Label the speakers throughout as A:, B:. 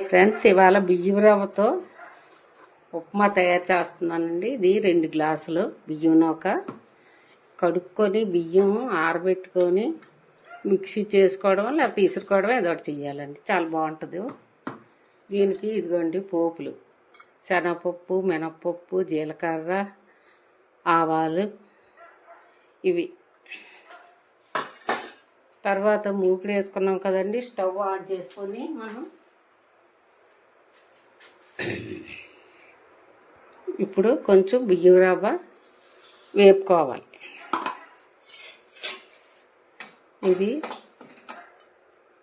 A: Friends ఇవాళ బియ్యం రవ్వతో ఉప్మా తయారు చేస్తున్నానండి. ఇది రెండు గ్లాసులు బియ్యం నూక కడుక్కొని బియ్యం ఆరబెట్టుకొని మిక్సీ చేసుకోవడం లేకపోతే తీసుకోవడం ఏదో ఒకటి చెయ్యాలండి. చాలా బాగుంటుంది. దీనికి ఇదిగోండి పోపులు. శనగపప్పు మినప్పప్పు జీలకర్ర ఆవాలు ఇవి. తర్వాత మూకుడు వేసుకున్నాం కదండి స్టవ్ ఆన్ చేసుకొని మనం ఇప్పుడు కొంచెం బియ్యం రవ్వ వేపుకోవాలి. ఇది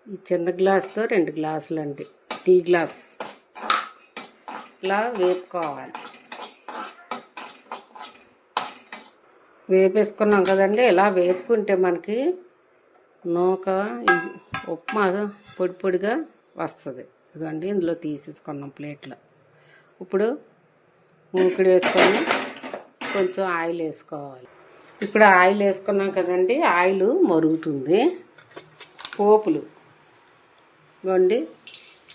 A: ఈ చిన్న గ్లాస్తో రెండు గ్లాసులు అండి. Tea glass. ఇలా వేపుకోవాలి. వేపేసుకున్నాం కదండి ఇలా వేపుకుంటే మనకి నూక ఉప్మా పొడి పొడిగా వస్తుంది. ఇదిగోండి ఇందులో తీసేసుకున్నాం ప్లేట్లో. ఇప్పుడు మూకుడు వేసుకొని కొంచెం ఆయిల్ వేసుకోవాలి. ఇప్పుడు ఆయిల్ వేసుకున్నాం కదండి ఆయిల్ మరుగుతుంది. పోపులు. ఇవ్వండి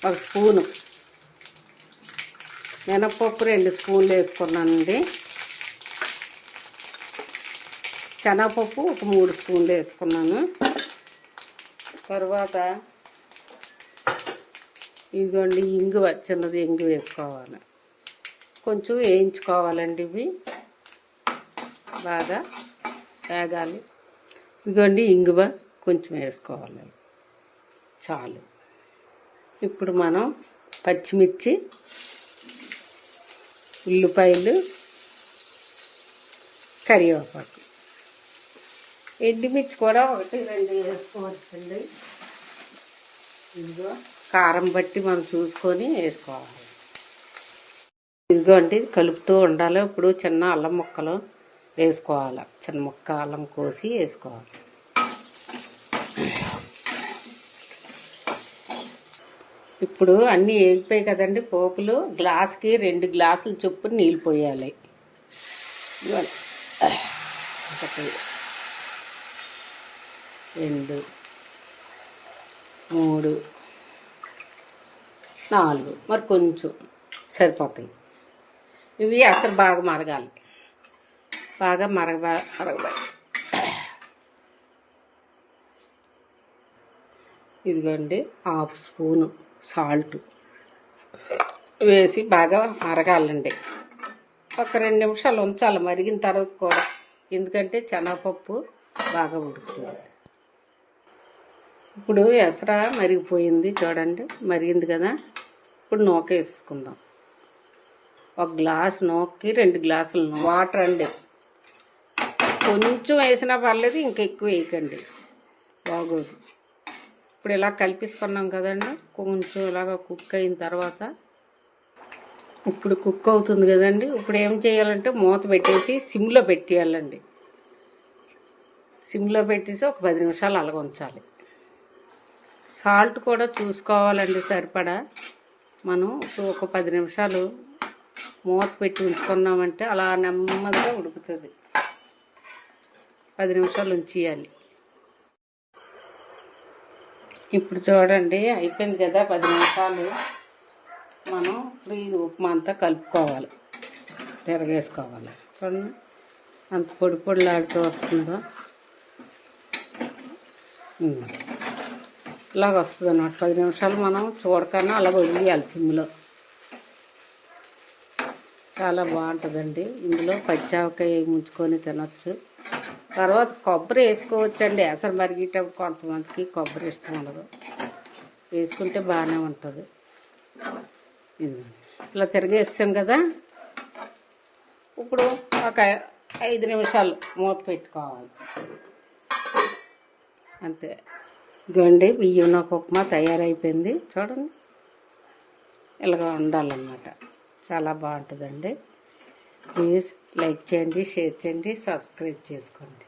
A: ఒక స్పూను. మినపప్పు రెండు స్పూన్లు వేసుకున్నానండి. శనగపప్పు ఒక మూడు స్పూన్లు వేసుకున్నాను. తర్వాత ఇదిగోండి ఇంగు చిన్నది ఇంగు వేసుకోవాలి. కొంచెం వేయించుకోవాలండి ఇవి. బాగా వేగాలి. ఇదిగోండి ఇంగువ కొంచెం వేసుకోవాలి. చాలు. ఇప్పుడు మనం పచ్చిమిర్చి ఉల్లిపాయలు కరివేపాకు. ఎండుమిర్చి కూడా ఒకటి రెండు వేసుకోవచ్చండి. ఇదిగో కారం బట్టి మనం చూసుకొని వేసుకోవాలి. ఇదిగోండి కలుపుతూ ఉండాలి. ఇప్పుడు చిన్న అల్లం ముక్కలు వేసుకోవాలి. చిన్న ముక్క అల్లం కోసి వేసుకోవాలి. ఇప్పుడు అన్నీ వేగిపోయి కదండి పోపులు. గ్లాస్కి రెండు గ్లాసులు చొప్పున నీళ్ళు పోయాలి. ఒకటి రెండు మూడు నాలుగు. మరి కొంచెం సరిపోతాయి. ఇవి అసలు బాగా మరగాలి. బాగా మరగ మరగబాయి ఇదిగోండి హాఫ్ స్పూను సాల్ట్ వేసి బాగా మరగాలండి. ఒక రెండు నిమిషాలు ఉంచాలి మరిగిన తర్వాత కూడా. ఎందుకంటే శనగపప్పు బాగా ఉడుకుతుంది. ఇప్పుడు ఎసర మరిగిపోయింది చూడండి మరిగింది కదా. ఇప్పుడు నూక వేసుకుందాం. ఒక గ్లాస్ నోక్కి రెండు గ్లాసులు వాటర్ అండి. కొంచెం వేసినా పర్లేదు ఇంకా ఎక్కువ వేయకండి. బాగోదు. ఇప్పుడు ఇలా కలిపిసుకున్నాం కదండి. కొంచెం ఇలాగ కుక్ అయిన తర్వాత ఇప్పుడు కుక్ అవుతుంది కదండి. ఇప్పుడు ఏం చేయాలంటే మూత పెట్టేసి సిమ్లో పెట్టేయాలండి. సిమ్లో పెట్టేసి ఒక పది నిమిషాలు అలాగ ఉంచాలి. సాల్ట్ కూడా చూసుకోవాలండి సరిపడా. మనం ఒక పది నిమిషాలు మూత పెట్టి ఉంచుకున్నామంటే అలా నెమ్మదిగా ఉడుకుతుంది. పది నిమిషాలు ఉంచేయాలి. ఇప్పుడు చూడండి అయిపోయింది కదా పది నిమిషాలు. మనం ఇప్పుడు ఈ ఉప్మా అంతా కలుపుకోవాలి. తిరగేసుకోవాలి. చూడండి అంత పొడి పొడిలాడుతూ వస్తుందో? ఇలాగ వస్తుంది అన్నమాట పది నిమిషాలు మనం చూడకన్నా అలా వదిలేయాలి సిమ్లో. చాలా బాగుంటుందండి. ఇందులో పచ్చావకాయ ముంచుకొని తినచ్చు. తర్వాత కొబ్బరి వేసుకోవచ్చండి. అసలు మరిగేటప్పుడు కొంతమందికి కొబ్బరి ఇష్టం ఉండదు. వేసుకుంటే బాగానే ఉంటుంది. ఇలా తిరిగేస్తాం కదా. ఇప్పుడు ఒక ఐదు నిమిషాలు మూత పెట్టుకోవాలి. అంతే. గండి బియ్యం ఒక ఉప్మా తయారైపోయింది. చూడండి. ఇలాగ ఉండాలన్నమాట. చాలా బాగుంటుందండి. ప్లీజ్ లైక్ చేయండి షేర్ చేయండి సబ్స్క్రైబ్ చేసుకోండి.